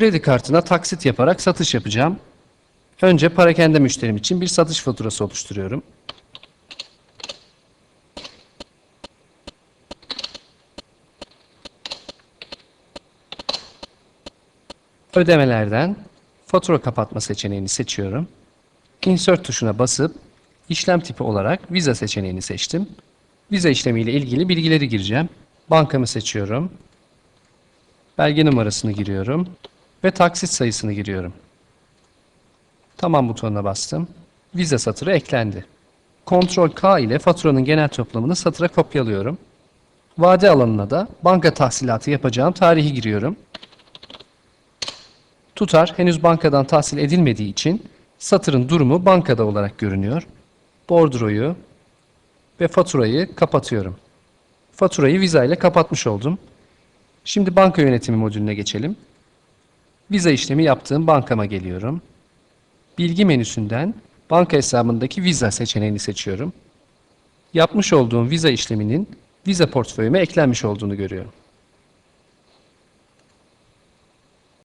Kredi kartına taksit yaparak satış yapacağım. Önce parakende müşterim için bir satış faturası oluşturuyorum. Ödemelerden fatura kapatma seçeneğini seçiyorum. Insert tuşuna basıp işlem tipi olarak Visa seçeneğini seçtim. Viza işlemiyle ilgili bilgileri gireceğim. Bankamı seçiyorum. Belge numarasını giriyorum ve taksit sayısını giriyorum. Tamam butonuna bastım. Viza satırı eklendi. Ctrl K ile faturanın genel toplamını satıra kopyalıyorum. Vade alanına da banka tahsilatı yapacağım tarihi giriyorum. Tutar henüz bankadan tahsil edilmediği için satırın durumu bankada olarak görünüyor. Bordroyu ve faturayı kapatıyorum. Faturayı Visa ile kapatmış oldum. Şimdi banka yönetimi modülüne geçelim. Viza işlemi yaptığım bankama geliyorum. Bilgi menüsünden banka hesabındaki Visa seçeneğini seçiyorum. Yapmış olduğum Visa işleminin Visa portföyüme eklenmiş olduğunu görüyorum.